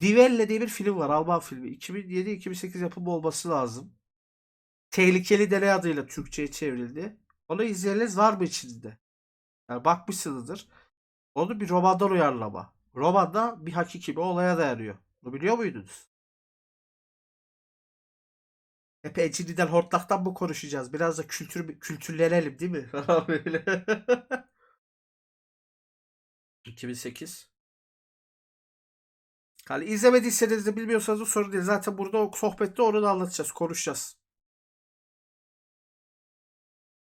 Die Welle diye bir film var. Alman filmi. 2007-2008 yapımı olması lazım. Tehlikeli Deney adıyla Türkçe'ye çevrildi. Onu izleyeniniz var mı içinde? Yani bakmışsınızdır. Onu bir romandan uyarlama. Romanda bir hakiki bir olaya dayanıyor. Bunu biliyor muydunuz? Hep Ecini'den hortlaktan mı konuşacağız? Biraz da kültür kültürlenelim değil mi? Böyle. 2008. Hani izlemediyseniz de bilmiyorsanız da sorun değil. Zaten burada o sohbette onu da anlatacağız, konuşacağız.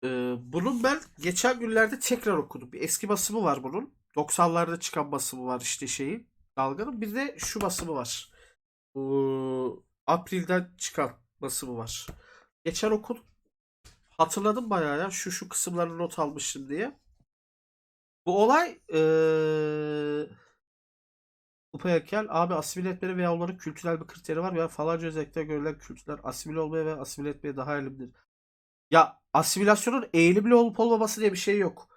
Ee, bunun ben geçen günlerde tekrar okudum. Bir eski basımı var bunun. 90'larda çıkan basımı var işte şeyin. Dalganın. Bir de şu basımı var. Bu April'den çıkan basımı var. Geçen okudum. Hatırladım bayağı ya. Şu şu kısımlarını not almıştım diye. Bu olay eee Kupa heykel abi asimile etmenin veya onların kültürel bir kriteri var veya falanca özellikle görülen kültürler asimile olmaya ve asimile etmeye daha eğilimlidir. Ya asimilasyonun eğilimli olup olmaması diye bir şey yok.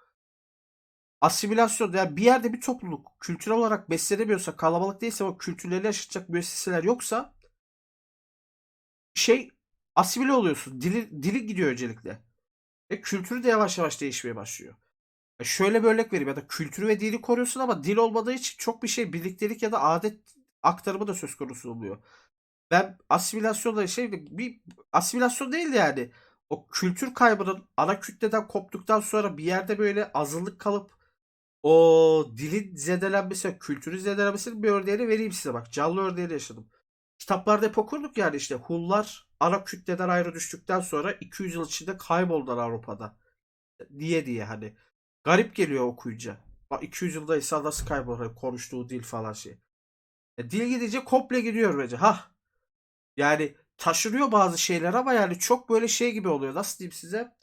Asimilasyon yani bir yerde bir topluluk kültürel olarak beslenemiyorsa kalabalık değilse ama kültürlerini yaşatacak müesseseler yoksa şey asimile oluyorsun. Dili, dili gidiyor öncelikle. Ve kültürü de yavaş yavaş değişmeye başlıyor. Şöyle bir örnek vereyim ya da kültürü ve dili koruyorsun ama dil olmadığı için çok bir şey birliktelik ya da adet aktarımı da söz konusu oluyor. Ben asimilasyonda şey bir asimilasyon değil de yani o kültür kaybının ana kütleden koptuktan sonra bir yerde böyle azınlık kalıp o dilin zedelenmesi, kültürün zedelenmesinin bir örneğini vereyim size bak. Canlı örneğini yaşadım. Kitaplarda hep okurduk yani işte Hunlar ana kütleden ayrı düştükten sonra 200 yıl içinde kayboldular Avrupa'da. Diye diye hani. Garip geliyor okuyunca. Bak 200 yılda nasıl kaybolur hani konuştuğu dil falan şey. E, dil gidince komple gidiyor bence. Ha. Yani taşınıyor bazı şeyler ama yani çok böyle şey gibi oluyor. Nasıl diyeyim size?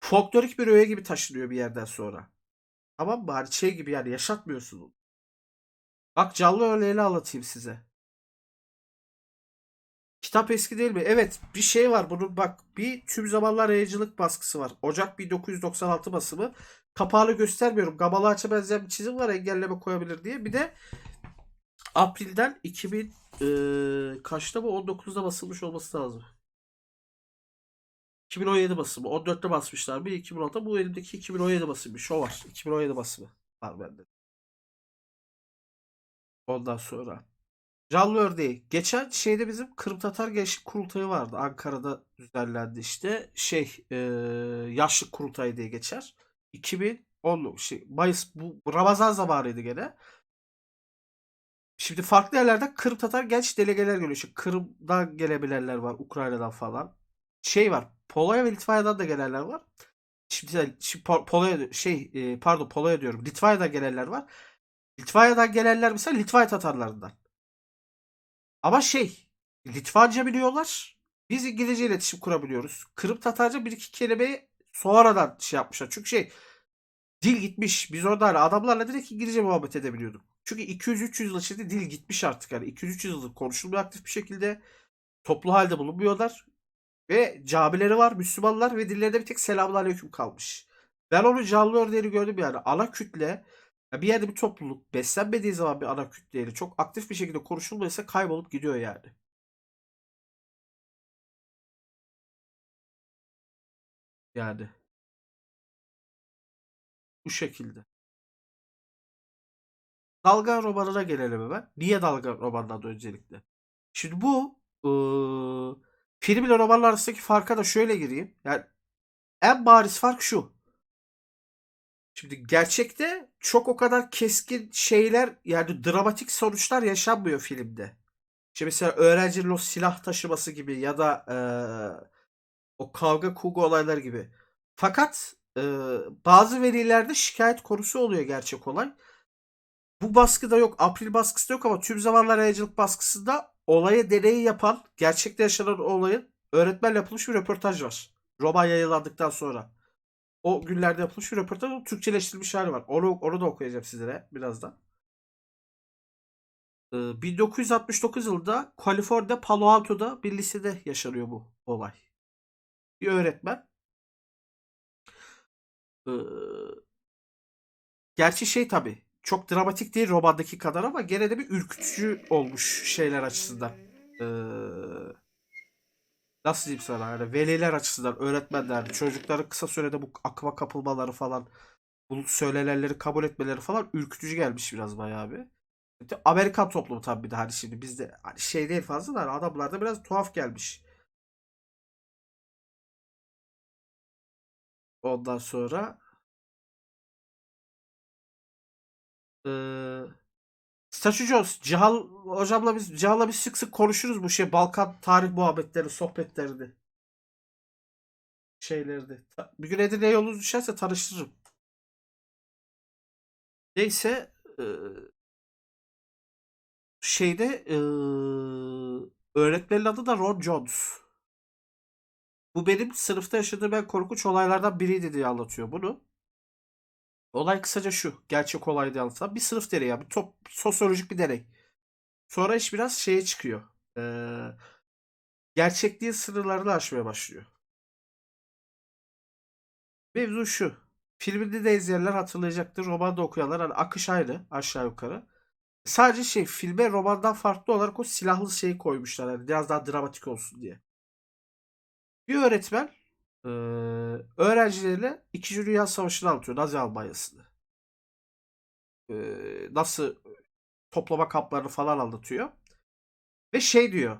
Folklorik bir öğe gibi taşınıyor bir yerden sonra. Tamam mı? Hani şey gibi yani yaşatmıyorsun. Bak canlı örneğini anlatayım size. Kitap eski değil mi? Evet bir şey var bunun bak bir tüm zamanlar yayıncılık baskısı var. Ocak 1996 basımı. Kapağını göstermiyorum. Gamalı Ağaç'a benzeyen bir çizim var engelleme koyabilir diye. Bir de April'den 2000 e, kaçta bu? 19'da basılmış olması lazım. 2017 basımı. 14'te basmışlar. Bir 2016'da bu elimdeki 2017 basımı. O var. 2017 basımı var bende. Ondan sonra. Canlı örneği. Geçen şeyde bizim Kırım Tatar Gençlik Kurultayı vardı. Ankara'da düzenlendi işte. Şey e, Yaşlık Kurultayı diye geçer. 2010 şey, Mayıs bu Ramazan zamanıydı gene. Şimdi farklı yerlerde Kırım Tatar genç delegeler geliyor. İşte Kırım'dan gelebilenler var. Ukrayna'dan falan. Şey var. Polonya ve Litvanya'dan da gelenler var. Şimdi, şimdi Po- Polonya şey pardon Polonya diyorum. Litvanya'dan gelenler var. Litvanya'dan gelenler mesela Litvanya Tatarlarından. Ama şey Litvanca biliyorlar. Biz İngilizce iletişim kurabiliyoruz. Kırım Tatarca bir iki kelimeyi sonradan şey yapmışlar. Çünkü şey dil gitmiş. Biz orada hala adamlarla direkt İngilizce muhabbet edebiliyorduk. Çünkü 200-300 yıl içinde dil gitmiş artık. Yani 200-300 yıldır konuşulmuyor aktif bir şekilde. Toplu halde bulunmuyorlar. Ve camileri var, Müslümanlar ve dillerinde bir tek selamünaleyküm kalmış. Ben onun canlı örneğini gördüm yani. Ana kütle ya bir yerde bir topluluk beslenmediği zaman bir ana kütleyle çok aktif bir şekilde konuşulmaysa kaybolup gidiyor yani. Yani. Bu şekilde. Dalga romanına gelelim hemen. Niye dalga romanından öncelikle? Şimdi bu ıı, film ile romanlar arasındaki farka da şöyle gireyim. Yani en bariz fark şu. Şimdi gerçekte çok o kadar keskin şeyler yani dramatik sonuçlar yaşanmıyor filmde. İşte mesela öğrencinin o silah taşıması gibi ya da eee, o kavga kuga olayları gibi. Fakat eee, bazı velilerde şikayet konusu oluyor gerçek olay. Bu baskıda yok. April baskısı da yok ama tüm zamanlar yayıncılık baskısında olaya deneyi yapan, gerçekte yaşanan olayın öğretmenle yapılmış bir röportaj var. Roman yayınlandıktan sonra. O günlerde yapılmış bir röportaj. Türkçeleştirilmiş hali var. Onu, onu da okuyacağım sizlere birazdan. Ee, 1969 yılında Kaliforniya Palo Alto'da bir lisede yaşanıyor bu olay. Bir öğretmen. Ee, gerçi şey tabi çok dramatik değil romandaki kadar ama gene de bir ürkütücü olmuş şeyler açısından. Ee, nasıl diyeyim sana yani veliler açısından öğretmenler çocukların kısa sürede bu akıma kapılmaları falan bu söylenenleri kabul etmeleri falan ürkütücü gelmiş biraz bayağı bir. Amerikan toplumu tabii bir de hani şimdi bizde hani şey değil fazla da hani adamlarda biraz tuhaf gelmiş. Ondan sonra eee Statü Jones, Cihal hocamla biz Cihal'la biz sık sık konuşuruz bu şey Balkan tarih muhabbetleri, sohbetlerini. Şeylerini. Bir gün Edirne yolunuz düşerse tanıştırırım. Neyse eee, şeyde eee, öğretmenin adı da Ron Jones. Bu benim sınıfta yaşadığım en korkunç olaylardan biriydi diye anlatıyor bunu. Olay kısaca şu. Gerçek olay diye anlatılan. Bir sınıf deneyi yani. Bir top, sosyolojik bir deney. Sonra iş biraz şeye çıkıyor. Ee, gerçekliğin sınırlarını aşmaya başlıyor. Mevzu şu. Filminde de izleyenler hatırlayacaktır. Romanda okuyanlar hani akış aynı aşağı yukarı. Sadece şey filme romandan farklı olarak o silahlı şeyi koymuşlar. Hani biraz daha dramatik olsun diye. Bir öğretmen eee, öğrencilerine İkinci Dünya Savaşı'nı anlatıyor. Nazi Almanya'sını. Eee, nasıl toplama kamplarını falan anlatıyor. Ve şey diyor.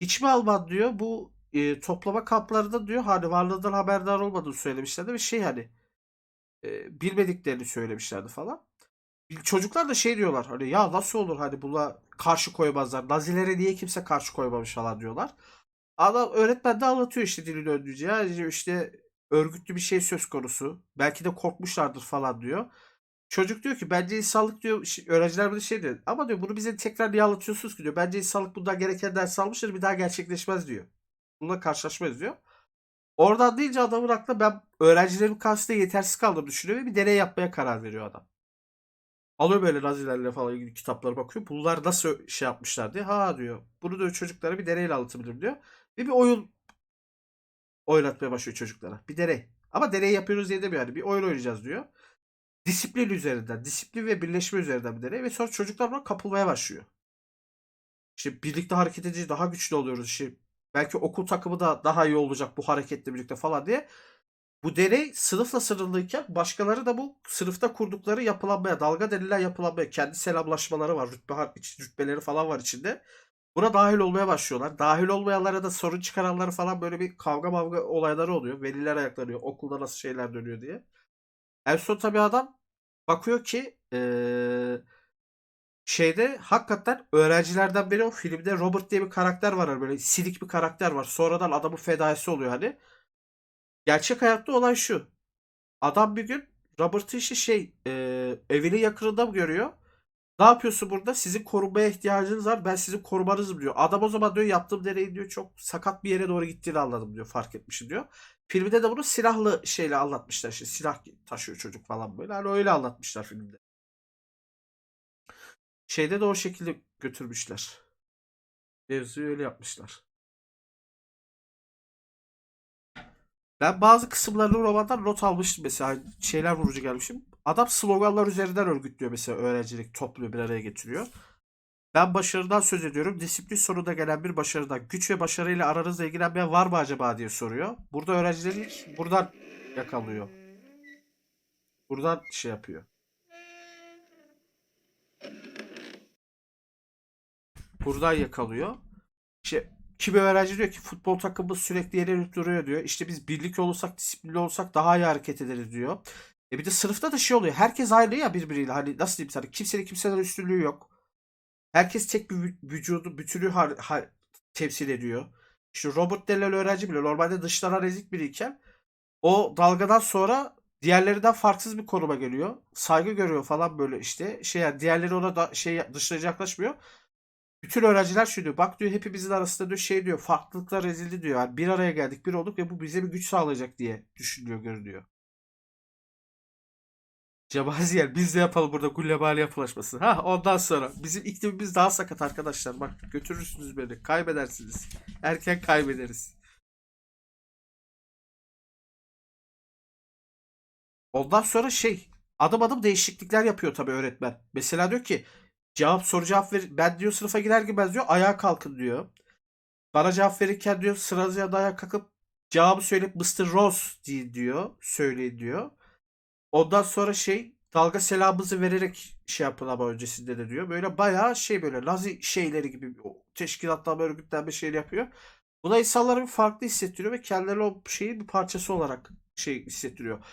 Hiçbir Alman diyor bu e, toplama kamplarında diyor hani varlığından haberdar olmadığını söylemişlerdi ve şey hani e, bilmediklerini söylemişlerdi falan. Çocuklar da şey diyorlar hani ya nasıl olur hani buna karşı koymazlar. Nazilere niye kimse karşı koymamış falan diyorlar. Adam öğretmen de anlatıyor işte dilin döndüğünce ya işte örgütlü bir şey söz konusu. Belki de korkmuşlardır falan diyor. Çocuk diyor ki bence insanlık diyor öğrenciler böyle şey diyor. Ama diyor bunu bize tekrar niye anlatıyorsunuz ki diyor. Bence insanlık bundan gereken ders almıştır bir daha gerçekleşmez diyor. Bununla karşılaşmayız diyor. Oradan deyince adamın aklına ben öğrencilerin karşısında yetersiz kaldığını düşünüyor ve bir deney yapmaya karar veriyor adam. Alıyor böyle Nazilerle falan ilgili kitaplara bakıyor. Bunlar nasıl şey yapmışlar diye. Ha diyor. Bunu diyor çocuklara bir deneyle anlatabilirim diyor. Ve bir oyun oynatmaya başlıyor çocuklara. Bir deney. Ama deney yapıyoruz diye demiyor. Yani bir oyun oynayacağız diyor. Disiplin üzerinden. Disiplin ve birleşme üzerinden bir deney. Ve sonra çocuklar buna kapılmaya başlıyor. İşte birlikte hareket edince daha güçlü oluyoruz. İşte belki okul takımı da daha iyi olacak bu hareketle birlikte falan diye. Bu deney sınıfla sınırlıyken başkaları da bu sınıfta kurdukları yapılanmaya, dalga denilen yapılanmaya, kendi selamlaşmaları var, rütbe, rütbeleri falan var içinde. Buna dahil olmaya başlıyorlar. Dahil olmayanlara da sorun çıkaranları falan böyle bir kavga mavga olayları oluyor. Veliler ayaklanıyor. Okulda nasıl şeyler dönüyor diye. En son tabii adam bakıyor ki eee, şeyde hakikaten öğrencilerden biri o filmde Robert diye bir karakter var. Hani böyle silik bir karakter var. Sonradan adamın fedaisi oluyor hani. Gerçek hayatta olay şu. Adam bir gün Robert'ı işte şey e, evinin yakınında görüyor. Ne yapıyorsun burada? Sizin korunmaya ihtiyacınız var. Ben sizin korumanızım diyor. Adam o zaman diyor yaptığım deneyin diyor çok sakat bir yere doğru gittiğini anladım diyor. Fark etmişim diyor. Filmde de bunu silahlı şeyle anlatmışlar. İşte silah taşıyor çocuk falan böyle. Hani öyle anlatmışlar filmde. Şeyde de o şekilde götürmüşler. Mevzuyu öyle yapmışlar. Ben bazı kısımlarını romandan not almıştım mesela şeyler vurucu gelmişim. Adam sloganlar üzerinden örgütlüyor mesela öğrencilik topluyor bir araya getiriyor. Ben başarıdan söz ediyorum. Disiplin sonunda gelen bir başarıdan. Güç ve başarıyla aranızda ilgilenmeyen var mı acaba diye soruyor. Burada öğrencileri ilk buradan yakalıyor. Buradan şey yapıyor. Buradan yakalıyor. İşte kimi öğrenci diyor ki futbol takımımız sürekli yenilip duruyor diyor. İşte biz birlik olursak, disiplinli olursak daha iyi hareket ederiz diyor. E bir de sınıfta da şey oluyor. Herkes aynı ya birbiriyle. Hani nasıl diyeyim sana? Kimsenin kimseden üstünlüğü yok. Herkes tek bir vü- vücudu, bütünü har- har- temsil ediyor. İşte Robert denilen öğrenci bile normalde dışlanan ezik biriyken o dalgadan sonra diğerlerinden farksız bir konuma geliyor. Saygı görüyor falan böyle işte. Şey yani diğerleri ona da şey dışlayıcı yaklaşmıyor. Bütün öğrenciler şu diyor. Bak diyor hepimizin arasında diyor şey diyor. Farklılıklar ezildi diyor. Yani bir araya geldik, bir olduk ve bu bize bir güç sağlayacak diye düşünülüyor, görünüyor. Cebaziyer biz de yapalım burada gullebali yapılaşması. Ha ondan sonra bizim iklimimiz daha sakat arkadaşlar. Bak götürürsünüz beni. Kaybedersiniz. Erken kaybederiz. Ondan sonra şey adım adım değişiklikler yapıyor tabii öğretmen. Mesela diyor ki cevap soru cevap ver ben diyor sınıfa girer girmez diyor ayağa kalkın diyor. Bana cevap verirken diyor sırasıyla da ayağa kalkıp cevabı söyleyip Mr. Rose diyor. Söyleyin diyor. Ondan sonra şey dalga selamınızı vererek şey yapın ama öncesinde de diyor. Böyle bayağı şey böyle Nazi şeyleri gibi o teşkilatlar örgütlenme şeyleri yapıyor. Bu da insanlara bir farklı hissettiriyor ve kendileri o şeyin bir parçası olarak şey hissettiriyor.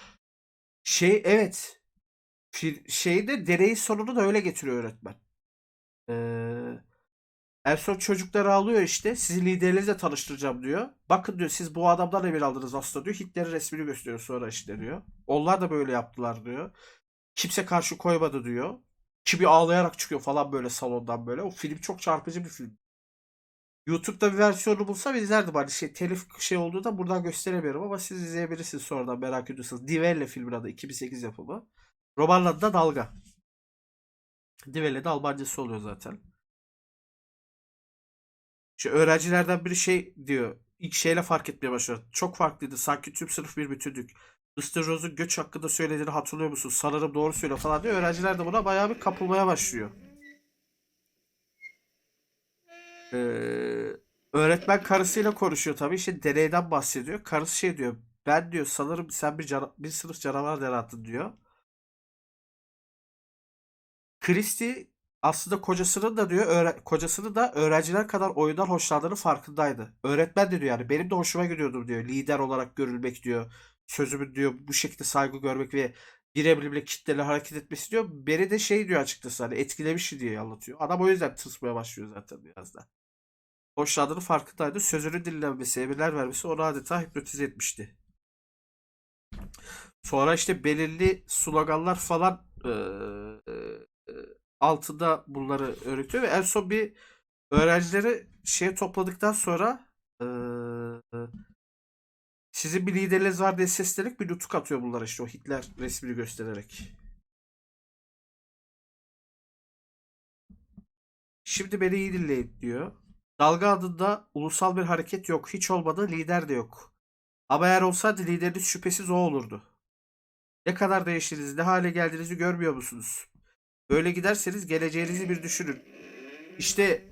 Şey evet şeyde deneyin sonunu da öyle getiriyor öğretmen. Ee, en son çocukları alıyor işte. Sizi liderinizle tanıştıracağım diyor. Bakın diyor siz bu adamdan emir aldınız aslında diyor. Hitler'in resmini gösteriyor sonra işte diyor. Onlar da böyle yaptılar diyor. Kimse karşı koymadı diyor. Kimi ağlayarak çıkıyor falan böyle salondan böyle. O film çok çarpıcı bir film. YouTube'da bir versiyonu bulsam izlerdim. Hani şey telif şey olduğu da buradan gösteremiyorum ama siz izleyebilirsiniz sonradan merak ediyorsanız. Divelle filmin adı 2008 yapımı. Romanın da Dalga. Divelle de Almancası oluyor zaten. Şu öğrencilerden biri şey diyor. İlk şeyle fark etmeye başladı. Çok farklıydı. Sanki tüm sınıf bir bütündük. Mr. Rose'un göç hakkında söylediğini hatırlıyor musun? Sanırım doğru söylüyor falan diyor. Öğrenciler de buna bayağı bir kapılmaya başlıyor. Ee, öğretmen karısıyla konuşuyor tabii. İşte deneyden bahsediyor. Karısı şey diyor. Ben diyor sanırım sen bir, cana- bir sınıf canavar yarattın diyor. Christie aslında kocasını da diyor öğre, kocasını da öğrenciler kadar oyundan hoşlandığını farkındaydı. Öğretmen de diyor yani benim de hoşuma gidiyordu diyor. Lider olarak görülmek diyor. Sözümün diyor bu şekilde saygı görmek ve birebirle kitleli hareket etmesi diyor. Beni de şey diyor açıkçası hani etkilemiş diye anlatıyor. Adam o yüzden tırsmaya başlıyor zaten biraz da. Hoşlandığını farkındaydı. Sözünü dinlenmesi, emirler vermesi onu adeta hipnotize etmişti. Sonra işte belirli sloganlar falan e, 6'da bunları öğretiyor ve en son bir öğrencileri şeye topladıktan sonra e, sizin bir lideriniz var diye seslenerek bir nutuk atıyor bunlara işte o Hitler resmini göstererek. Şimdi beni iyi dinleyin diyor. Dalga adında ulusal bir hareket yok. Hiç olmadı lider de yok. Ama eğer olsaydı lideriniz şüphesiz o olurdu. Ne kadar değiştiniz, ne hale geldiğinizi görmüyor musunuz? Böyle giderseniz geleceğinizi bir düşünün. İşte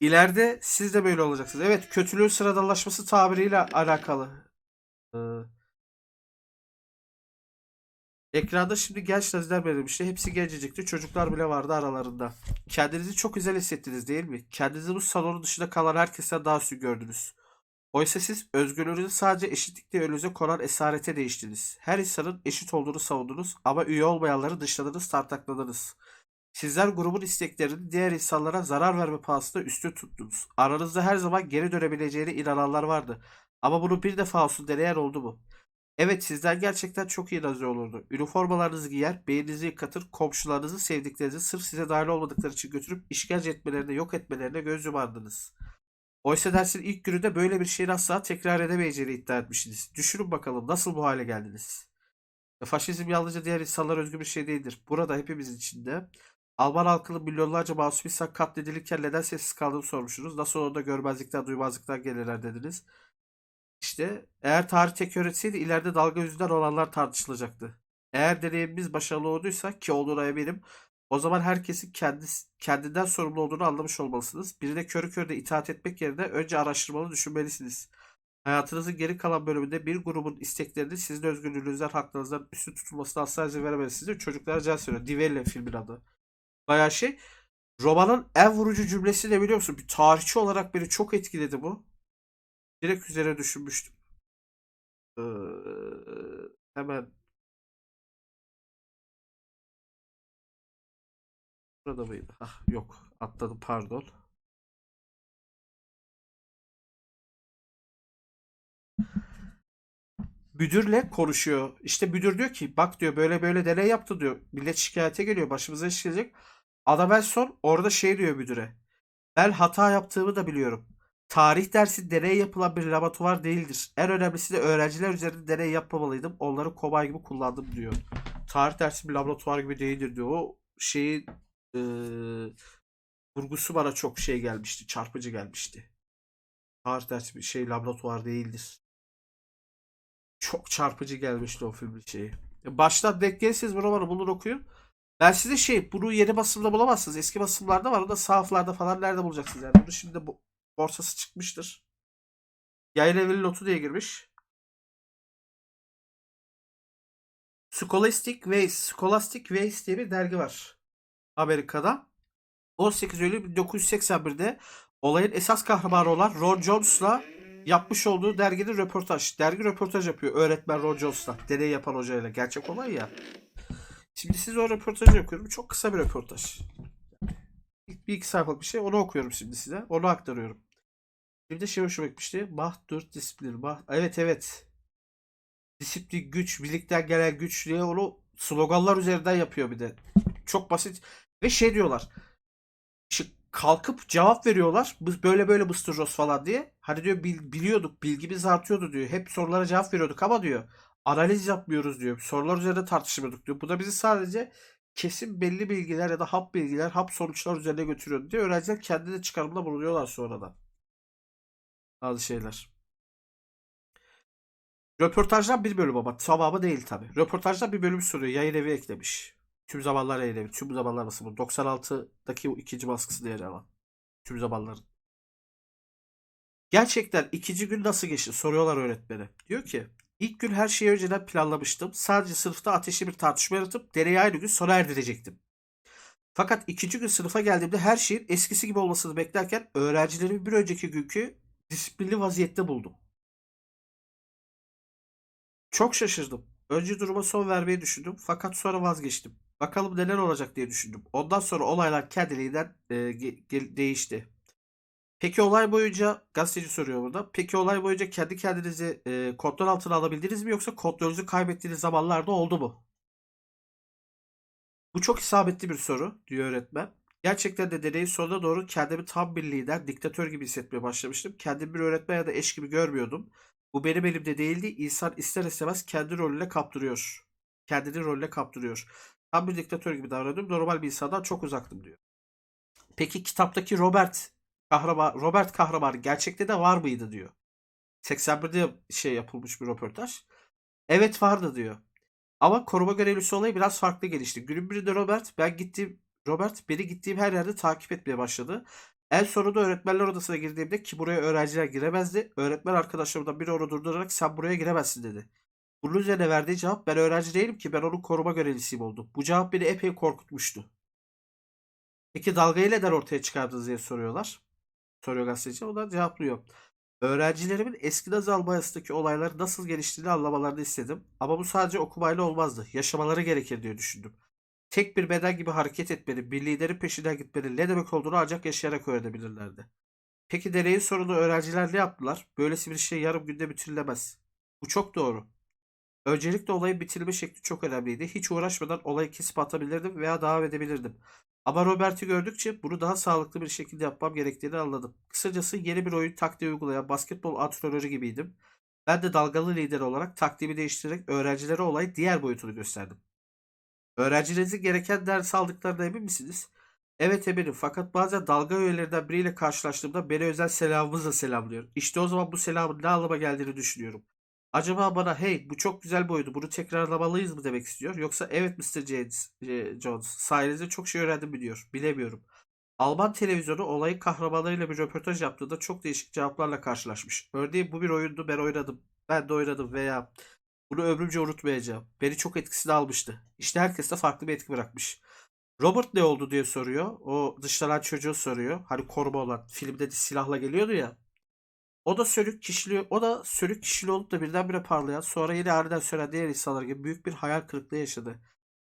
ileride siz de böyle olacaksınız. Evet, kötülüğün sıradanlaşması tabiriyle alakalı. Ee, ekranda şimdi genç naziler belirmişti. Hepsi gencecikti. Çocuklar bile vardı aralarında. Kendinizi çok güzel hissettiniz değil mi? Kendinizi bu salonun dışında kalan herkesten daha üstün gördünüz. Oysa siz özgürlüğünüzü sadece eşitlikle önünüze konan esarete değiştiniz. Her insanın eşit olduğunu savundunuz ama üye olmayanları dışladınız, tartakladınız. Sizler grubun isteklerini diğer insanlara zarar verme pahasına üstün tuttunuz. Aranızda her zaman geri dönebileceğine inananlar vardı. Ama bunu bir defa olsun deneyen oldu mu? Evet sizler gerçekten çok iyi nazi olurdu. Üniformalarınızı giyer, beyninizi yıkatır, komşularınızı sevdiklerinizi sırf size dahil olmadıkları için götürüp işkence etmelerine, yok etmelerine göz yumardınız. Oysa dersin ilk gününde böyle bir şeyin asla tekrar edemeyeceğini iddia etmişsiniz. Düşünün bakalım nasıl bu hale geldiniz? E, Faşizm yalnızca diğer insanlara özgü bir şey değildir. Burada hepimizin içinde. Alman halkının milyonlarca masum insan katledilirken neden sessiz kaldığını sormuşsunuz. Nasıl onu da görmezlikten duymazlıktan gelirler dediniz. İşte eğer tarih tek öğretseydi ileride dalga yüzünden olanlar tartışılacaktı. Eğer deneyimimiz başarılı olduysa ki olduğuna eminim o zaman herkesin kendisi, kendinden sorumlu olduğunu anlamış olmalısınız. Birine körü körüne itaat etmek yerine önce araştırmalı düşünmelisiniz. Hayatınızın geri kalan bölümünde bir grubun isteklerini sizin özgürlüğünüzden, haklarınızdan üstün tutulmasına asla izin veremezsiniz. Çocuklara can söylüyor. Divelle filmin adı. Bayağı şey. Romanın en vurucu cümlesi ne biliyor musun? Bir tarihçi olarak beni çok etkiledi bu. Direkt üzerine düşünmüştüm. Ee, hemen burada mıydı? Ah, yok. Atladım pardon. Müdürle konuşuyor. İşte müdür diyor ki bak diyor böyle böyle deney yaptı diyor. Millet şikayete geliyor. Başımıza iş gelecek. Adam en son orada şey diyor müdüre. Ben hata yaptığımı da biliyorum. Tarih dersi deney yapılan bir laboratuvar değildir. En önemlisi de öğrenciler üzerinde deney yapmamalıydım. Onları kobay gibi kullandım diyor. Tarih dersi bir laboratuvar gibi değildir diyor. O şeyin eee vurgusu bana çok şey gelmişti. Çarpıcı gelmişti. Tarih dersi bir şey laboratuvar değildir. Çok çarpıcı gelmişti o filmin şeyi. Baştan denk gelirseniz bu romanı bulur okuyun. Ben size şey bunu yeni basımda bulamazsınız. Eski basımlarda var. O da sahaflarda falan nerede bulacaksınız yani. Bunu şimdi bu borsası çıkmıştır. Yayın evinin lotu diye girmiş. Scholastic Ways, Scholastic Ways diye bir dergi var. Amerika'da. 18 Eylül 1981'de olayın esas kahramanı olan Ron Jones'la yapmış olduğu dergide röportaj. Dergi röportaj yapıyor öğretmen Ron Jones'la. Deney yapan hocayla. Gerçek olay ya. Şimdi size o röportajı okuyorum. Çok kısa bir röportaj. Bir iki sayfalık bir şey. Onu okuyorum şimdi size. Onu aktarıyorum. Bir de şey hoşuma gitmişti. Mahdur disiplin. Mah evet evet. Disiplin, güç, birlikten gelen güç diye onu sloganlar üzerinden yapıyor bir de. Çok basit. Ve şey diyorlar. Kalkıp cevap veriyorlar. Böyle böyle. Ross falan diye. Hani diyor bil- biliyorduk, bilgimiz artıyordu diyor. Hep sorulara cevap veriyorduk ama diyor analiz yapmıyoruz diyor. Sorular üzerinde tartışmıyorduk diyor. Bu da bizi sadece kesin belli bilgiler ya da hap bilgiler, hap sonuçlar üzerine götürüyor diye öğrenciler kendi de çıkarımda bulunuyorlar sonradan. Bazı şeyler. Röportajdan bir bölüm ama tamamı değil tabi. Röportajdan bir bölüm soruyor. Yayın evi eklemiş. Tüm zamanlar evi. Tüm zamanlar bu? 96'daki o ikinci baskısı diye ama. Tüm zamanların. Gerçekten ikinci gün nasıl geçti? Soruyorlar öğretmene. Diyor ki ilk gün her şeyi önceden planlamıştım. Sadece sınıfta ateşli bir tartışma yaratıp deneyi aynı gün sona erdirecektim. Fakat ikinci gün sınıfa geldiğimde her şeyin eskisi gibi olmasını beklerken öğrencilerimi bir önceki günkü disiplinli vaziyette buldum. Çok şaşırdım. Önce duruma son vermeyi düşündüm fakat sonra vazgeçtim. Bakalım neler olacak diye düşündüm. Ondan sonra olaylar kendiliğinden e, değişti. Peki olay boyunca gazeteci soruyor burada. Peki olay boyunca kendi kendinizi e, kontrol altına alabildiniz mi yoksa kontrolünüzü kaybettiğiniz zamanlarda oldu mu? Bu çok isabetli bir soru diyor öğretmen. Gerçekten de deneyin sonuna doğru kendimi tam bir lider, diktatör gibi hissetmeye başlamıştım. Kendimi bir öğretmen ya da eş gibi görmüyordum. Bu benim elimde değildi. İnsan ister istemez kendi rolüne kaptırıyor. Kendini rolüne kaptırıyor. Tam bir diktatör gibi davranıyordum. Normal bir insandan çok uzaktım diyor. Peki kitaptaki Robert kahraman Robert kahraman gerçekte de var mıydı diyor. 81'de şey yapılmış bir röportaj. Evet vardı diyor. Ama koruma görevlisi olayı biraz farklı gelişti. Günün birinde Robert ben gittiğim Robert beni gittiğim her yerde takip etmeye başladı. En sonunda öğretmenler odasına girdiğimde ki buraya öğrenciler giremezdi. Öğretmen arkadaşlarımdan biri onu durdurarak sen buraya giremezsin dedi. Bunun üzerine verdiği cevap ben öğrenci değilim ki ben onun koruma görevlisiyim oldum. Bu cevap beni epey korkutmuştu. Peki dalgayı neden ortaya çıkardınız diye soruyorlar. Soruyor gazeteci. O da cevaplıyor. Öğrencilerimin eski Nazi Almanya'sındaki olayları nasıl geliştiğini anlamalarını istedim. Ama bu sadece okumayla olmazdı. Yaşamaları gerekir diye düşündüm. Tek bir beden gibi hareket etmenin, bir liderin peşinden gitmenin ne demek olduğunu ancak yaşayarak öğrenebilirlerdi. Peki deneyin sonunda öğrenciler ne yaptılar? Böylesi bir şey yarım günde bitirilemez. Bu çok doğru. Öncelikle olayın bitirilme şekli çok önemliydi. Hiç uğraşmadan olayı kesip atabilirdim veya devam edebilirdim. Ama Robert'i gördükçe bunu daha sağlıklı bir şekilde yapmam gerektiğini anladım. Kısacası yeni bir oyun taktiği uygulayan basketbol antrenörü gibiydim. Ben de dalgalı lider olarak taktiğimi değiştirerek öğrencilere olayı diğer boyutunu gösterdim. Öğrencilerinizin gereken ders aldıklarına emin misiniz? Evet eminim fakat bazen dalga üyelerinden biriyle karşılaştığımda beni özel selamımızla selamlıyor. İşte o zaman bu selamın ne anlama geldiğini düşünüyorum. Acaba bana hey bu çok güzel bir oyundu bunu tekrarlamalıyız mı demek istiyor? Yoksa evet Mr. Jones sayenizde çok şey öğrendim biliyor. Bilemiyorum. Alman televizyonu olayın kahramanlarıyla bir röportaj yaptığında çok değişik cevaplarla karşılaşmış. Örneğin bu bir oyundu ben oynadım. Ben de oynadım veya bunu ömrümce unutmayacağım. Beni çok etkisine almıştı. İşte herkes de farklı bir etki bırakmış. Robert ne oldu diye soruyor. O dışlanan çocuğu soruyor. Hani koruma olan filmde de silahla geliyordu ya. O da sönük kişiliği, o da sönük kişiliği olup da birdenbire parlayan, sonra yine aniden sönen diğer insanlar gibi büyük bir hayal kırıklığı yaşadı.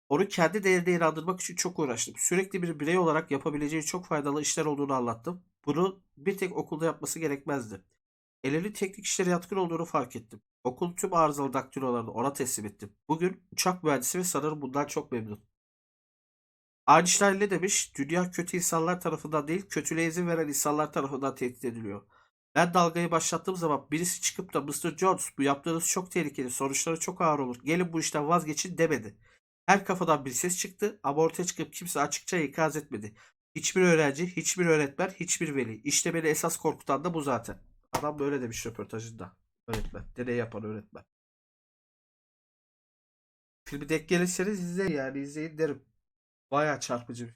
Onu kendi değerine inandırmak için çok uğraştım. Sürekli bir birey olarak yapabileceği çok faydalı işler olduğunu anlattım. Bunu bir tek okulda yapması gerekmezdi. Elinin teknik işlere yatkın olduğunu fark ettim. Okul tüm arızalı daktilolarını ona teslim ettim. Bugün uçak mühendisi ve sanırım bundan çok memnun. Einstein ne demiş? Dünya kötü insanlar tarafından değil, kötülüğe izin veren insanlar tarafından tehdit ediliyor. Ben dalgayı başlattığım zaman birisi çıkıp da Mr. Jones bu yaptığınız çok tehlikeli, sonuçları çok ağır olur. Gelin bu işten vazgeçin demedi. Her kafadan bir ses çıktı ama ortaya çıkıp kimse açıkça ikaz etmedi. Hiçbir öğrenci, hiçbir öğretmen, hiçbir veli. İşte beni esas korkutan da bu zaten. Adam böyle demiş röportajında. Öğretmen. Deney yapan öğretmen. Filmi denk gelirseniz izleyin yani izleyin derim. Bayağı çarpıcı bir